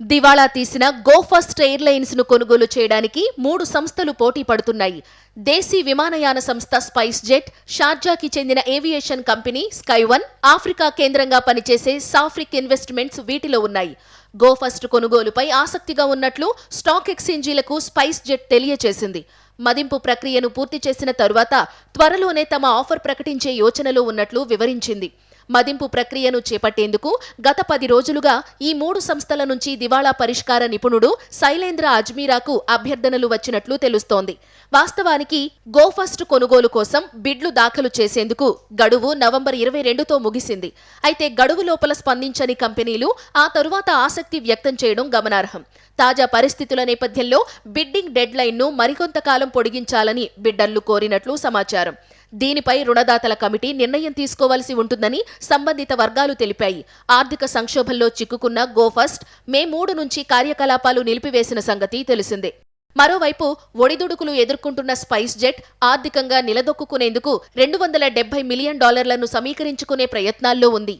దివాళా తీసిన go first ఎయిర్లైన్స్ను కొనుగోలు చేయడానికి మూడు సంస్థలు పోటీ పడుతున్నాయి. దేశీ విమానయాన సంస్థ స్పైస్ జెట్ షార్జాకి చెందిన ఏవియేషన్ కంపెనీ స్కైవన్ ఆఫ్రికా కేంద్రంగా పనిచేసే సాఫ్రిక్ ఇన్వెస్ట్మెంట్స్ వీటిలో ఉన్నాయి. గో ఫస్ట్ కొనుగోలుపై ఆసక్తిగా ఉన్నట్లు స్టాక్ ఎక్స్చేంజీలకు స్పైస్ జెట్ తెలియచేసింది. మదింపు ప్రక్రియను పూర్తి చేసిన తరువాత త్వరలోనే తమ ఆఫర్ ప్రకటించే యోచనలో ఉన్నట్లు వివరించింది. మదింపు ప్రక్రియను చేపట్టేందుకు గత పది రోజులుగా ఈ మూడు సంస్థల నుంచి దివాళా పరిష్కార నిపుణుడు శైలేంద్ర అజ్మీరాకు అభ్యర్థనలు వచ్చినట్లు తెలుస్తోంది. వాస్తవానికి గో ఫస్ట్ కొనుగోలు కోసం బిడ్లు దాఖలు చేసేందుకు గడువు నవంబర్ ఇరవై రెండుతో ముగిసింది. అయితే గడువు లోపల స్పందించని కంపెనీలు ఆ తరువాత ఆసక్తి వ్యక్తం చేయడం గమనార్హం. తాజా పరిస్థితుల నేపథ్యంలో బిడ్డింగ్ డెడ్లైన్ను మరికొంతకాలం పొడిగించాలని బిడ్డర్లు కోరినట్లు సమాచారం. దీనిపై రుణదాతల కమిటీ నిర్ణయం తీసుకోవాల్సి ఉంటుందని సంబంధిత వర్గాలు తెలిపాయి. ఆర్థిక సంక్షోభంలో చిక్కుకున్న గోఫస్ట్ మే మూడు నుంచి కార్యకలాపాలు నిలిపివేసిన సంగతి తెలిసిందే. మరోవైపు ఒడిదుడుకులు ఎదుర్కొంటున్న స్పైస్ జెట్ ఆర్థికంగా నిలదొక్కునేందుకు రెండు వందల డెబ్బై మిలియన్ డాలర్లను సమీకరించుకునే ప్రయత్నాల్లో ఉంది.